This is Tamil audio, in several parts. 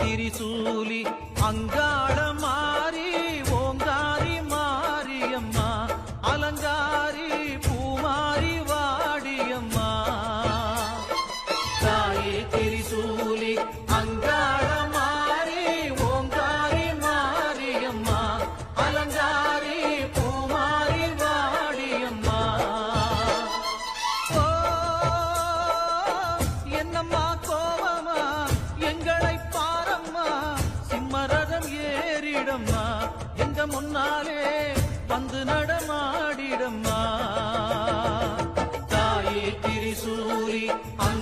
తిరిసూలి అంగా கண்ணுக்கு முன்னாலே வந்து நடமாடிடம்மா. தாயே திரிசூரி அந்த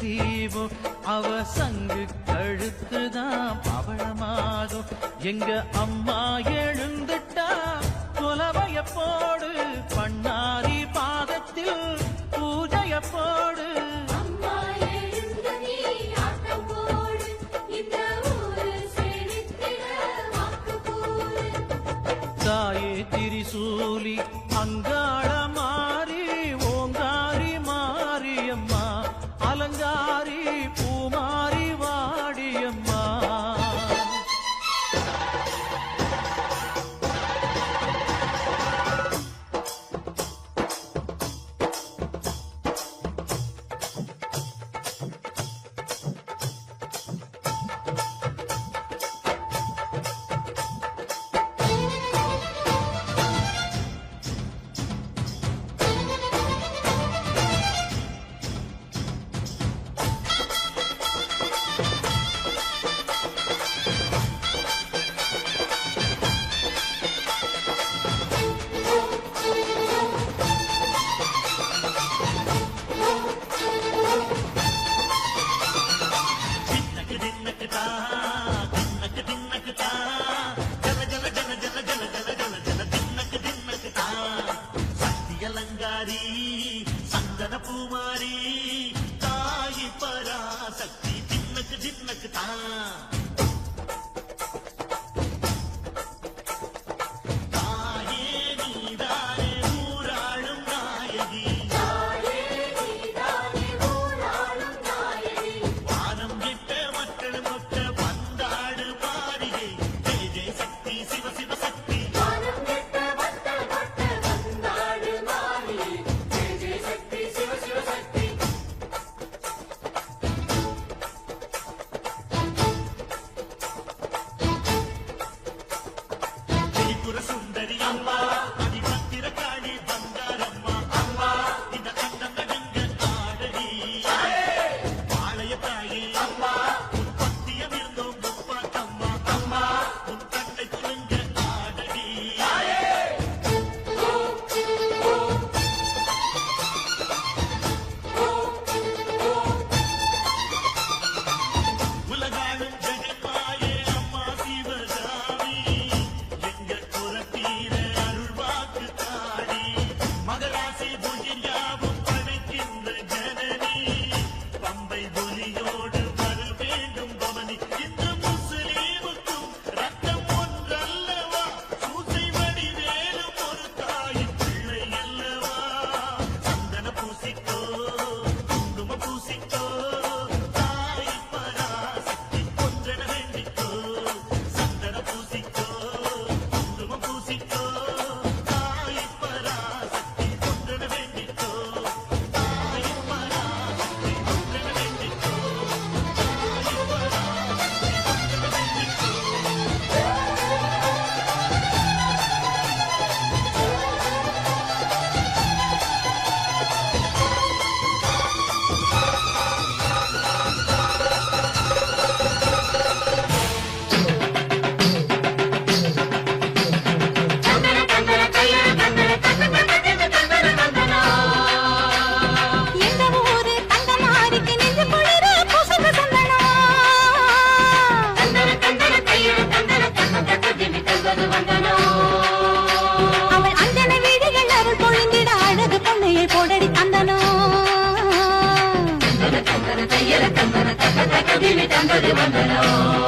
தீபம் அவ சங்கு கழுத்துதான் பவளமாகும் எங்க அம்மா எழுந்துட்டா குலவைய போடு பண்ணாரி பாதத்தில் பூஜைய போடு. தாயே திரிசூலி அங்காளமா சந்தாரி சந்தன பூமாரி தாயி பராசக்தி தின்னக்கு தின்னக்கு தான். అమ్మ అది భక్తిర కాళీ అందరి వందనం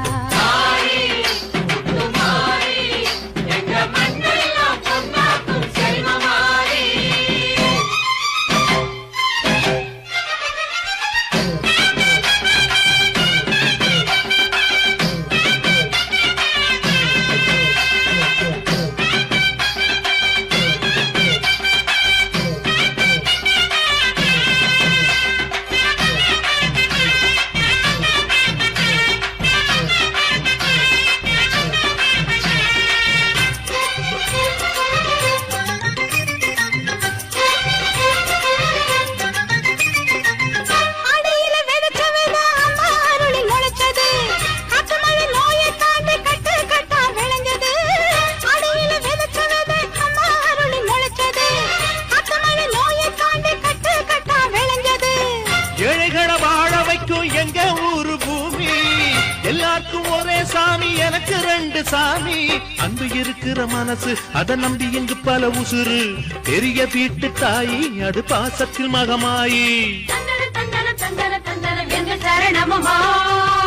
எல்லாருக்கும் ஒரே சாமி எனக்கு ரெண்டு சாமி. அன்பு இருக்கிற மனசு அதை நம்பி இங்கு பல உசுறு. பெரிய வீட்டு தாயி அது பாசத்தில் மகமாயி.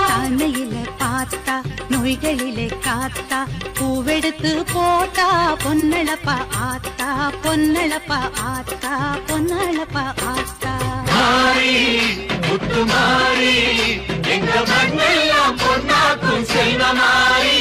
தாய்மையில பார்த்தா நோய்களிலே காத்தா பூவெடுத்து போட்டா பொன்னளப்பா ஆத்தா பொன்னளப்பா ஆத்தா பொன்னளப்பா ஆத்தா. மாறி முத்து மாறி. எங்க மண்ணெல்லாம் பொன்னாக்கும் செல்வமாரி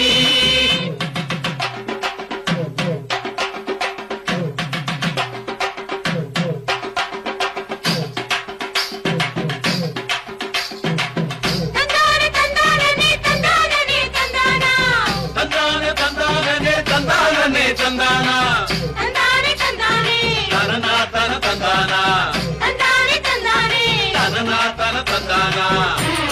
தந்தானே தனனா தன தந்தானா? தனனா தன தந்தானா?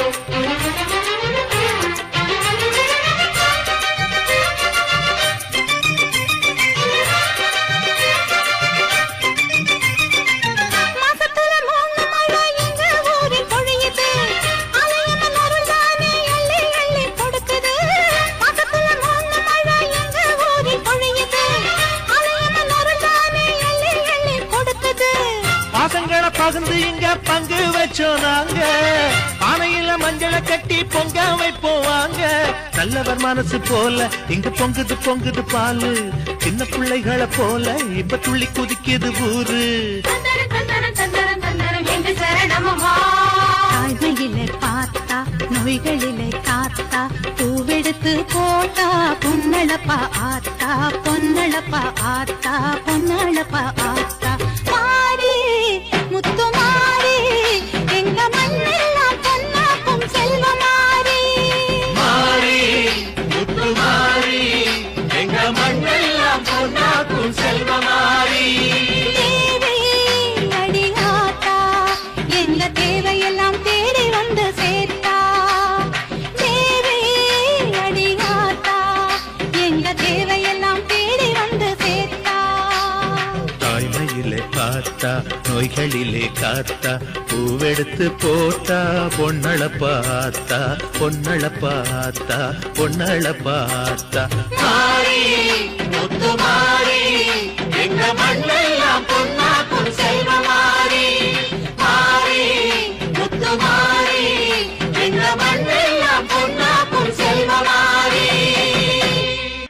பாசங்களை பகிர்ந்து இங்க பங்கு வச்சோம் நாங்க பானையில மஞ்சளை கட்டி பொங்க வைப்போம் வாங்க நல்லவர் மனசு போல இங்க பொங்குது பொங்குது பாலு. சின்ன பிள்ளைகளை போல இப்ப துள்ளி குதிக்குது ஊரு. தாய்மையிலே பார்த்தா நோய்களிலே காத்தா பூவெடுத்து போட்டா பொன்னளப்பா ஆத்தா பொன்னளப்பா ஆத்தா பொன்னளப்பா ஆத்தா. முத்து பொய்களிலே காத்தா பூவெடுத்து போட்டா பொன்னள பார்த்தா பொன்னள பார்த்தா பொன்னள பார்த்தா. மாறி முத்து மாறி எங்க மண்ணெல்லாம்